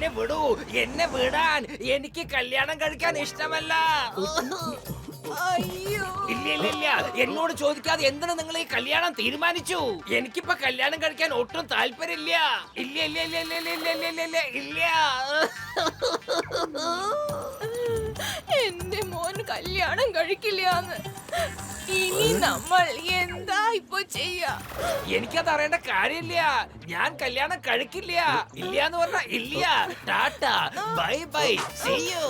എന്നെ വിടൂ എന്നെ വിടാൻ. എനിക്ക് കല്യാണം കഴിക്കാൻ ഇഷ്ടമല്ല. അയ്യോ. ഇല്ല ഇല്ല ഇല്ല. എന്നോട് ചോദിക്കാതെ എന്തിനു നിങ്ങൾ ഈ കല്യാണം തീരുമാനിച്ചു? എനിക്കിപ്പോ കല്യാണം കഴിക്കാൻ ഒട്ടും താല്പര്യമില്ല. ഇല്ല ഇല്ല ഇല്ല ഇല്ല ഇല്ല ഇല്ല ഇല്ല ഇല്ല ഇല്ല എന്റെ മോൻ കല്യാണം കഴിക്കില്ലാന്ന് ഇനി നമ്മൾ എന്താ ഇപ്പൊ ചെയ്യാ? എനിക്കത് അറിയേണ്ട കാര്യമില്ല. ഞാൻ കല്യാണം കഴിക്കില്ല. ഇല്ല എന്ന് പറഞ്ഞ ഇല്ല. Tata. Bye bye. See you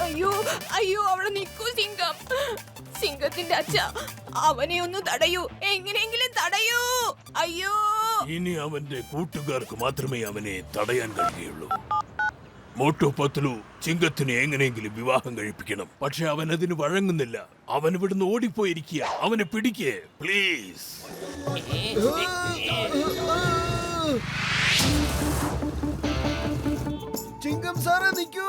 അയ്യോ അയ്യോ അവിടെ നിക്കൂ സിംഗം. സിംഗത്തിന്റെ അച്ഛ അവനെ ഒന്ന് തടയൂ. എങ്ങനെയെങ്കിലും തടയൂ. അയ്യോ. ഇനി അവന്റെ കൂട്ടുകാർക്ക് മാത്രമേ അവനെ തടയാൻ കഴിയുള്ളൂ മോട്ടോ പത്ലു ചിങ്കത്തിനെ എങ്ങനെയെങ്കിലും വിവാഹം കഴിപ്പിക്കണം. പക്ഷെ അവൻ അതിന് വഴങ്ങുന്നില്ല. അവൻ ഇവിടുന്ന് ഓടിപ്പോയിരിക്കുക. അവനെ പിടിക്കേ പ്ലീസ് ചിങ്കം സാറേ നിൽക്കൂ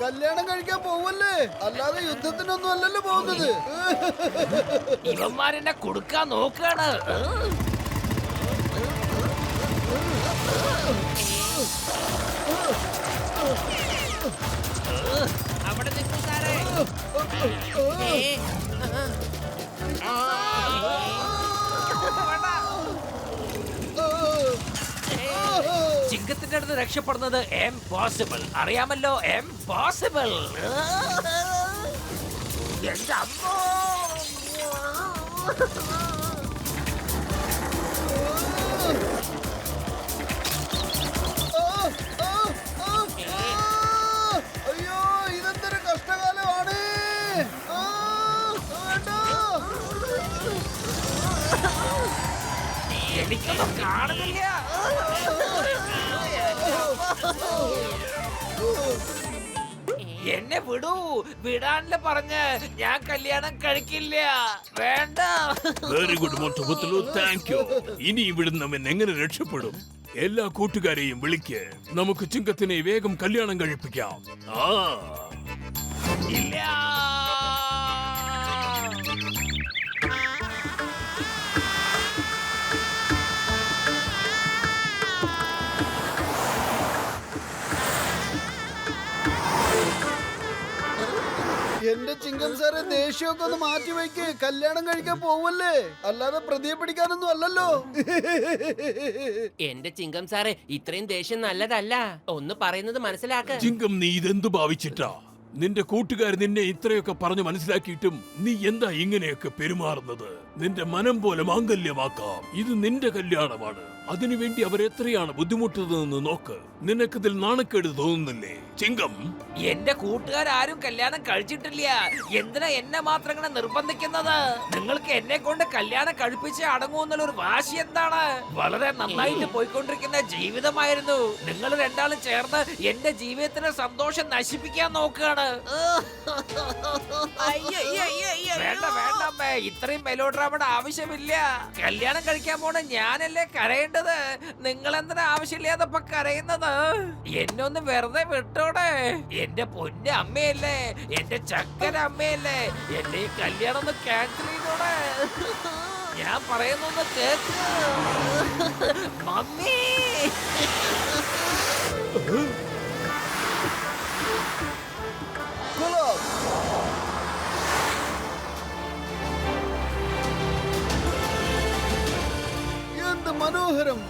കല്യാണം കഴിക്കാൻ പോവല്ലേ? അല്ലാതെ യുദ്ധത്തിനൊന്നും അല്ലല്ലോ പോകുന്നത്. ഇവന്മാരെന്നെ കൊടുക്കാൻ നോക്കാണ്. അവിടെ നിൽക്കൂ സാറേ. ചിങ്കത്തിന്റെ അടുത്ത് രക്ഷപ്പെടുന്നത് എം പോസിബിൾ അറിയാമല്ലോ എം ഇംപോസിബിൾ എന്റെ അമ്മോ അയ്യോ ഇതെന്തൊരു കഷ്ടകാലമാണ്. എനിക്കൊന്നും കാണുന്നില്ല. എന്നെ വിടൂ. വിടാനില്ല പറഞ്ഞ്. ഞാൻ കല്യാണം കഴിക്കില്ല. വേണ്ട. Very good Motu Patlu thank you ഇനി ഇവിടുന്ന് അവൻ എങ്ങനെ രക്ഷപ്പെടും? എല്ലാ കൂട്ടുകാരെയും വിളിക്ക്. നമുക്ക് ചിങ്കത്തിനെ വേഗം കല്യാണം കഴിപ്പിക്കാം. ആ. ഇല്ല. എന്റെ ചിങ്കം സാറെ ദേഷ്യമൊക്കെ ഒന്ന് മാറ്റി വയ്ക്ക്. കല്യാണം കഴിക്കാൻ പോവല്ലേ? അല്ലാതെ പ്രതിയെ പിടിക്കാനൊന്നും അല്ലല്ലോ. എന്റെ ചിങ്കം സാറെ ഇത്രയും ദേഷ്യം നല്ലതല്ല. ഒന്ന് പറയുന്നത് മനസ്സിലാക്ക. ചിങ്കം നീ ഇതെന്ത് ഭാവിച്ചിട്ടാ? നിന്റെ കൂട്ടുകാർ നിന്നെ ഇത്രയൊക്കെ പറഞ്ഞു മനസ്സിലാക്കിയിട്ടും നീ എന്താ ഇങ്ങനെയൊക്കെ പെരുമാറുന്നത്? നിന്റെ മനം പോലെ മാംഗല്യമാക്കാം. ഇത് നിന്റെ കല്യാണമാണ്. അതിനുവേണ്ടി അവരെത്രയാണ് ബുദ്ധിമുട്ടുന്നതെന്ന് നോക്ക്. നിനക്കിതിൽ നാണക്കേട് തോന്നുന്നില്ലേ? ചിങ്കം. എന്റെ കൂട്ടുകാരും കല്യാണം കഴിച്ചിട്ടില്ല. എന്തിനാ എന്നെ മാത്രം ഇങ്ങനെ നിർബന്ധിക്കുന്നത്? നിങ്ങൾക്ക് എന്നെ കൊണ്ട് കല്യാണം കഴിപ്പിച്ച് അടങ്ങുമെന്നുള്ള ഒരു വാശി എന്താണ്? വളരെ നന്നായിട്ട് പോയിക്കൊണ്ടിരിക്കുന്ന ജീവിതമായിരുന്നു. നിങ്ങൾ രണ്ടാളും ചേർന്ന് എന്റെ ജീവിതത്തിന്റെ സന്തോഷം നശിപ്പിക്കാൻ നോക്കുകയാണ്. വേണ്ട വേണ്ട അമ്മേ. ഇത്രയും മെലോഡ്രാമയുടെ ആവശ്യമില്ല. കല്യാണം കഴിക്കാൻ പോണ ഞാനല്ലേ കരയേണ്ടത്? നിങ്ങൾ എന്തിനാ ആവശ്യമില്ലാതെ കരയുന്നത്? എന്നൊന്ന് വെറുതെ വെറുതെ വിട്ടോടെ എന്റെ പൊന്നെ അമ്മയല്ലേ എന്റെ ചക്കര അമ്മയല്ലേ എന്റെ ഈ കല്യാണം ഒന്ന് ക്യാൻസൽ ചെയ്തോടെ. ഞാൻ പറയുന്നൊന്ന് കേക്ക്. മമ്മി. എന്ത് മനോഹരം.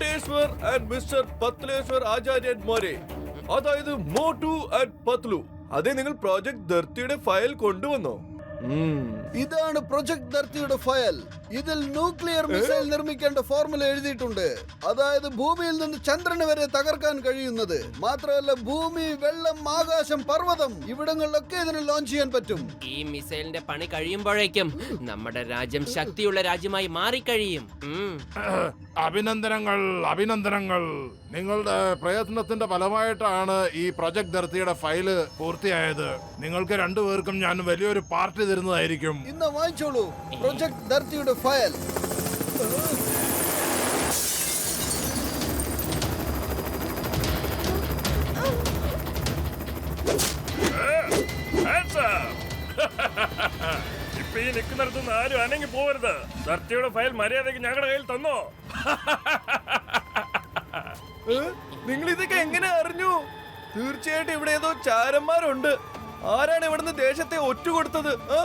കോട്ടേശ്വർ ആൻഡ് മിസ്റ്റർ പത്ലേശ്വർ ആചാര്യന്മാരെ അതായത് മോട്ടു ആൻഡ് പത്ലു. അതെ നിങ്ങൾ പ്രോജക്ട് ധർത്തിയുടെ ഫയൽ കൊണ്ടുവന്നോ? ഇതാണ് പ്രൊജക്ട് ധർത്തിയുടെ ഫയൽ ഇതിൽ ന്യൂക്ലിയർ മിസൈൽ നിർമ്മിക്കേണ്ട ഫോർമുല എഴുതിയിട്ടുണ്ട്. അതായത് ഭൂമിയിൽ നിന്ന് ചന്ദ്രന് വരെ തകർക്കാൻ കഴിയുന്നത്. മാത്രമല്ല ഭൂമി വെള്ളം ആകാശം പർവതം ഇവിടങ്ങളിലൊക്കെ ഇതിന് ലോഞ്ച് ചെയ്യാൻ പറ്റും. ഈ മിസൈലിന്റെ പണി കഴിയുമ്പോഴേക്കും നമ്മുടെ രാജ്യം ശക്തിയുള്ള രാജ്യമായി മാറിക്കഴിയും. അഭിനന്ദനങ്ങൾ അഭിനന്ദനങ്ങൾ. നിങ്ങളുടെ പ്രയത്നത്തിന്റെ ഫലമായിട്ടാണ് ഈ പ്രൊജക്ട് ധർത്തിയുടെ ഫയൽ പൂർത്തിയായത്. നിങ്ങൾക്ക് രണ്ടുപേർക്കും ഞാൻ വലിയൊരു പാർട്ടി തരുന്നതായിരിക്കും. ഇന്ന് വാങ്ങിച്ചോളൂ പ്രൊജക്ട് ധർത്തിയുടെ ഫയൽ ഇപ്പൊ ഈ നിൽക്കുന്നിടത്തുനിന്ന് ആരും അനങ്ങി പോവരുത്. ധർത്തിയുടെ ഫയൽ മര്യാദയ്ക്ക് ഞങ്ങളുടെ കയ്യിൽ തന്നോ? നിങ്ങൾ ഇതൊക്കെ എങ്ങനെ അറിഞ്ഞു? തീർച്ചയായിട്ടും ഇവിടെ ഏതോ ചാരന്മാരുണ്ട്. ആരാണ് ഇവിടുന്ന് ദേശത്തെ ഒറ്റുകൊടുത്തത്? കൊടുത്തത്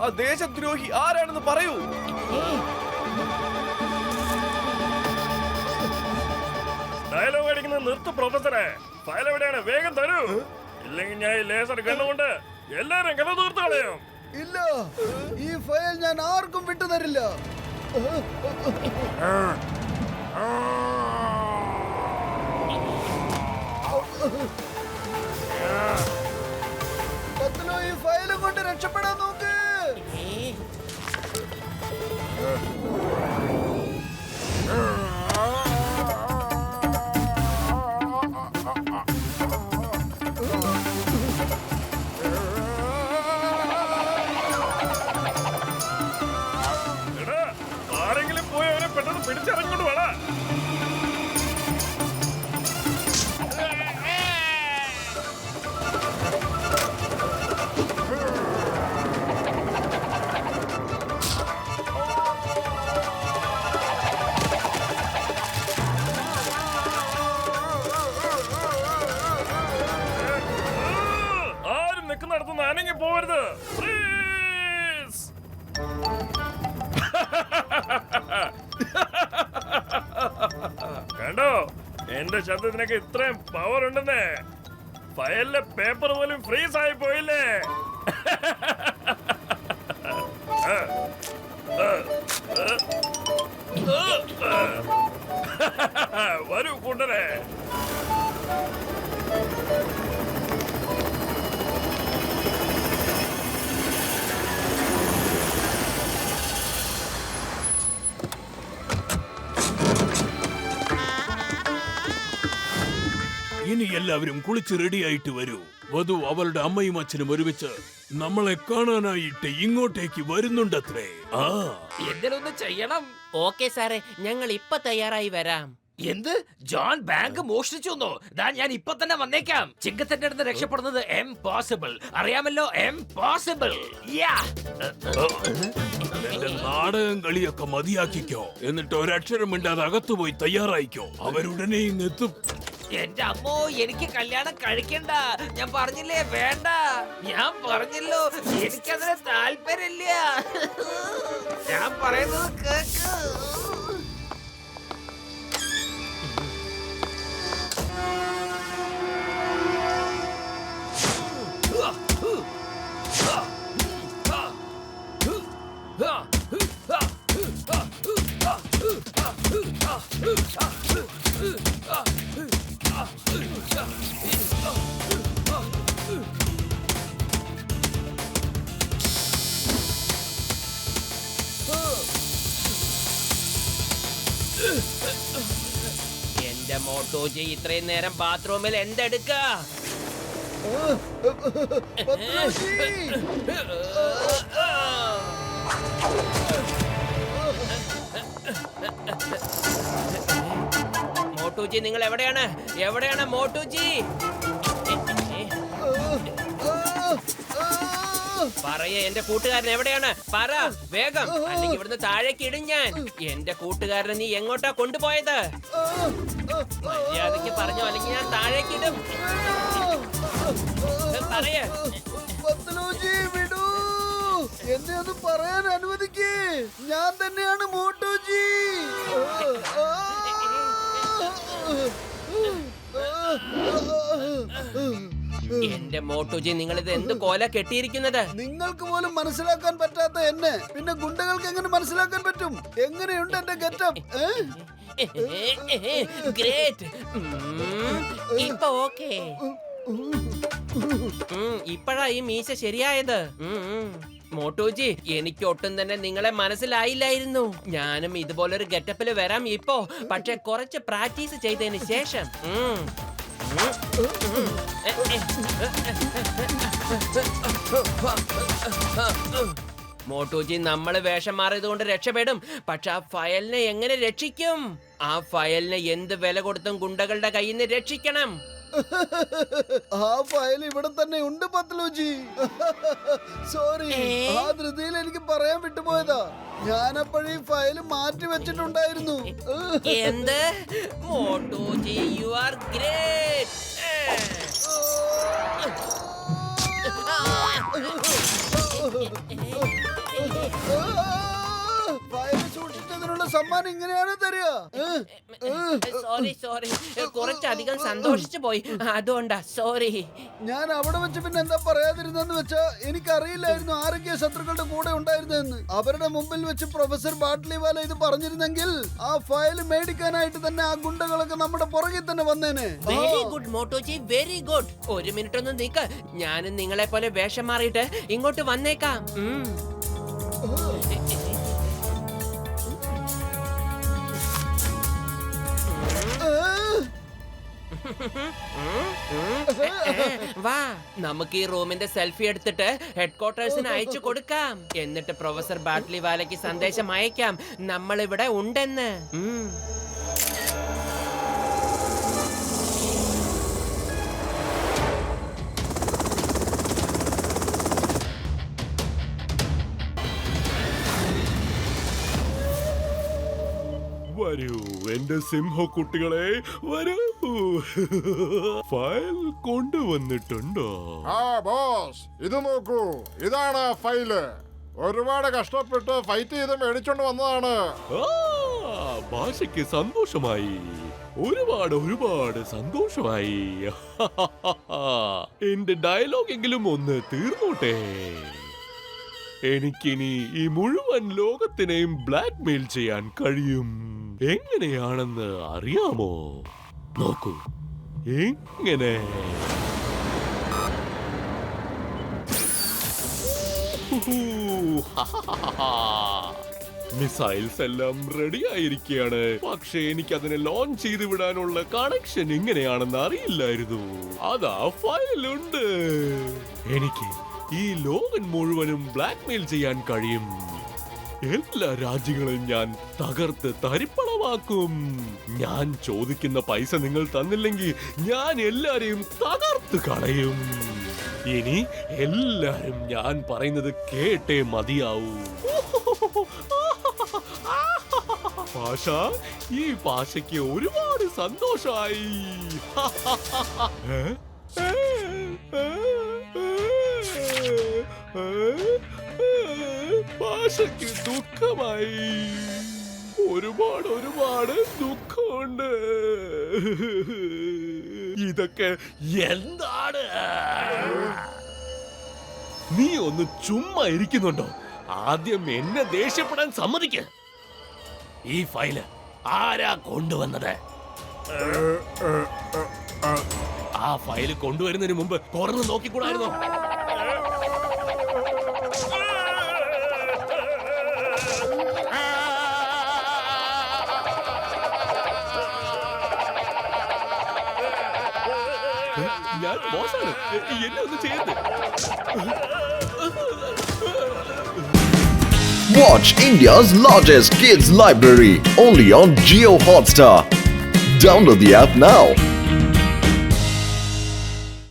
ആ ദേശദ്രോഹി ആരാണെന്ന് പറയൂ. ഡയലോഗ് അടിക്കുന്നത് നിർത്ത് പ്രൊഫസറെ ഫയൽ എവിടെയാണ്? വേഗം തരൂ. ഇല്ലെങ്കിൽ ഞാൻ ഈ ലേസർ കണ്ണുകൊണ്ട് എല്ലാരും കഥ തീർത്ത് കളയും. ഇല്ല. ഈ ഫയൽ ഞാൻ ആർക്കും വിട്ടുതരില്ല പത്ലു ഈ ഫയലും കൊണ്ട് രക്ഷപ്പെടാൻ É. പോവരുത് Freeze! കണ്ടോ എന്റെ ശബ്ദത്തിനൊക്കെ ഇത്രയും പവർ ഉണ്ടെന്നേ ഫയലിലെ പേപ്പർ പോലും ഫ്രീസ് ആയി പോയില്ലേ. വരൂ കൂട്ടരെ ഇനി എല്ലാവരും കുളിച്ച് റെഡിയായിട്ട് വരൂ. വധു അവളുടെ അമ്മയും അച്ഛനും ഒരുമിച്ച് നമ്മളെ കാണാനായിട്ട് ഇങ്ങോട്ടേക്ക് വരുന്നുണ്ടത്രേ. ആ. എന്തിനൊന്ന് ചെയ്യണം? ഓക്കെ സാറേ ഞങ്ങൾ ഇപ്പൊ തയ്യാറായി വരാം. എന്ത്? ജോൺ ബാങ്ക് മോഷ്ടിച്ചു എന്നോ ദാ ഞാൻ ഇപ്പൊ തന്നെ വന്നേക്കാം. ചിങ്കത്തിന്റെ അടുത്ത് രക്ഷപ്പെടുന്നത് എം പോസിബിൾ അറിയാമല്ലോ എം പോസിബിൾ നിന്റെ നാടകം കളിയൊക്കെ മതിയാക്കിക്കോ. എന്നിട്ട് ഒരക്ഷരം മിണ്ടാതെ അകത്തുപോയി തയ്യാറായിക്കോ. അവരുടനെ ഇങ്ങെത്തും എന്റെ അമ്മോ എനിക്ക് കല്യാണം കഴിക്കണ്ട. ഞാൻ പറഞ്ഞില്ലേ വേണ്ട. ഞാൻ പറഞ്ഞല്ലോ എനിക്കതിന് താല്പര്യമില്ല. ഞാൻ പറയുന്നത് കേക്ക്. എന്റെ മോട്ടോജി ഇത്രയും നേരം ബാത്റൂമിൽ എന്തെടുക്ക? മോട്ടൂജി നിങ്ങൾ എവിടെയാണ് എവിടെയാണ് മോട്ടോജി? പറയ എന്റെ കൂട്ടുകാരൻ എവിടെയാണ്? പറ വേഗം. അല്ലെങ്കിൽ ഇവിടുന്ന് താഴേക്ക് ഇടും ഞാൻ. എന്റെ കൂട്ടുകാരനെ നീ എങ്ങോട്ടാ കൊണ്ടുപോയത്? മര്യാദയ്ക്ക് പറഞ്ഞോ അല്ലെങ്കിൽ ഞാൻ താഴേക്ക് ഇടും. പറയ. എന്നെ ഒന്ന് പറയാൻ അനുവദിക്കേ. ഞാൻ തന്നെയാണ് മോട്ടോജി. എന്റെ മോട്ടുജി നിങ്ങൾ ഇത് എന്ത് കോല കെട്ടിയിരിക്കുന്നത്? നിങ്ങൾക്ക് പോലും മനസ്സിലാക്കാൻ പറ്റാത്ത എന്നെ. പിന്നെ ഗുണ്ടകൾക്ക് എങ്ങനെ മനസ്സിലാക്കാൻ പറ്റും? എങ്ങനെയുണ്ട് എന്റെ ഗെറ്റപ്പ്? ഗ്രേറ്റ് ഇപ്പൊ ഓക്കേ. ഇപ്പഴാ ഈ മീശ ശരിയായത്. മോട്ടോജി എനിക്ക് ഒട്ടും തന്നെ നിങ്ങളെ മനസ്സിലായില്ലായിരുന്നു. ഞാനും ഇതുപോലൊരു ഗെറ്റപ്പിൽ വരാം ഇപ്പോ. പക്ഷെ കുറച്ച് പ്രാക്ടീസ് ചെയ്തതിന് ശേഷം. മോട്ടോജി നമ്മൾ വേഷം മാറിയത് കൊണ്ട് രക്ഷപ്പെടും. പക്ഷെ ആ ഫയലിനെ എങ്ങനെ രക്ഷിക്കും? ആ ഫയലിനെ എന്ത് വില കൊടുത്തും ഗുണ്ടകളുടെ കയ്യിൽ നിന്ന് രക്ഷിക്കണം. ആ ഫയൽ ഇവിടെ തന്നെ ഉണ്ട് പത്ലൂജി. സോറി? ആ ധൃതിയിൽ എനിക്ക് പറയാൻ വിട്ടുപോയതാ. ഞാനപ്പോഴീ ഫയൽ മാറ്റി വെച്ചിട്ടുണ്ടായിരുന്നു. എന്ത്? Motoji you are great file സൂക്ഷിച്ചതിനുള്ള സമ്മാനം ഇങ്ങനെയാണ് തരിക? സോറി സോറി കുറച്ചധികം സന്തോഷിച്ചു പോയി. അതുകൊണ്ടാ സോറി ഞാൻ അവിടെ വെച്ച് പിന്നെ എന്താ പറയാതിരുന്നെന്ന് വെച്ചാ എനിക്കറിയില്ലായിരുന്നു ആരൊക്കെ ശത്രുക്കളുടെ കൂടെ ഉണ്ടായിരുന്നെന്ന് അവരുടെ മുമ്പിൽ വെച്ച് പ്രൊഫസർ ബാട്ട്ലിവാല ഇത് പറഞ്ഞിരുന്നെങ്കിൽ ആ ഫയൽ മേടിക്കാനായിട്ട് തന്നെ ആ ഗുണ്ടകളൊക്കെ നമ്മുടെ പുറകിൽ തന്നെ വന്നേനെ. Very good Motoji. Very good ഒരു മിനിറ്റ് ഒന്ന് നീക്ക. ഞാനും നിങ്ങളെ പോലെ വേഷം മാറിയിട്ട് ഇങ്ങോട്ട് വന്നേക്കാം. വാ. നമുക്ക് ഈ റൂമിന്റെ സെൽഫി എടുത്തിട്ട് ഹെഡ് ക്വാർട്ടേഴ്സിന് അയച്ചു കൊടുക്കാം. എന്നിട്ട് പ്രൊഫസർ ബാട്ട്ലി വാലയ്ക്ക് സന്ദേശം അയക്കാം. നമ്മൾ ഇവിടെ ഉണ്ടെന്ന്. ഉം. വരൂ. എന്റെ സിംഹ കുട്ടികളെ വരൂ. ഫയൽ കൊണ്ടുവന്നിട്ടുണ്ടോ? ആ ബോസ് ഇത് നോക്കൂ. ഇതാണ് ഫയൽ. ഒരുപാട് കഷ്ടപ്പെട്ട് ഫൈറ്റ് ചെയ്ത് മേടിച്ചോണ്ട് വന്നതാണ്. ഭാഷയ്ക്ക് സന്തോഷമായി. ഒരുപാട് ഒരുപാട് സന്തോഷമായി. എന്റെ ഡയലോഗെങ്കിലും ഒന്ന് തീർന്നോട്ടെ. എനിക്കിനി ഈ മുഴുവൻ ലോകത്തിനെയും ബ്ലാക്ക്മെയിൽ ചെയ്യാൻ കഴിയും. എങ്ങനെയാണെന്ന് അറിയാമോ? നോക്കൂ. എങ്ങനെ? മിസൈൽസ് എല്ലാം റെഡി ആയിരിക്കുകയാണ് പക്ഷേ എനിക്ക് അതിനെ ലോഞ്ച് ചെയ്ത് വിടാനുള്ള കണക്ഷൻ എങ്ങനെയാണെന്ന് അറിയില്ലായിരുന്നു. അതാ ഫയലുണ്ട് എനിക്ക് ഈ ലോകൻ മുഴുവനും ബ്ലാക്ക്മെയിൽ ചെയ്യാൻ കഴിയും. എല്ലാ രാജ്യങ്ങളും ഞാൻ തകർത്ത് തരിപ്പണമാക്കും ഞാൻ ചോദിക്കുന്ന പൈസ നിങ്ങൾ തന്നില്ലെങ്കിൽ ഞാൻ എല്ലാരെയും തകർത്ത് കളയും ഇനി എല്ലാരും ഞാൻ പറയുന്നത് കേട്ടേ മതിയാവൂ പാഷ ഈ പാഷയ്ക്ക് ഒരുപാട് സന്തോഷമായി ഏ? ഏ? ഏ? ഏ? ഭാഷയ്ക്ക് ദുഃഖമായി. ഒരുപാട് ഒരുപാട് ദുഃഖമുണ്ട്. ഇതൊക്കെ എന്താണ്? നീ ഒന്ന് ചുമ്മാ ഇരിക്കുന്നുണ്ടോ? ആദ്യം എന്നെ ദേഷ്യപ്പെടാൻ സമ്മതിക്ക. ഈ ഫയൽ ആരാ കൊണ്ടുവന്നത്? ആ ഫയൽ കൊണ്ടുവരുന്നതിന് മുമ്പ് തുറന്ന് നോക്കിക്കൂടായിരുന്നോ? ഞാൻ ബോസാണ് എന്നെ ഒന്നും ചെയ്യരുത് Watch India's largest kids library only on Geo Hotstar. Download the app now.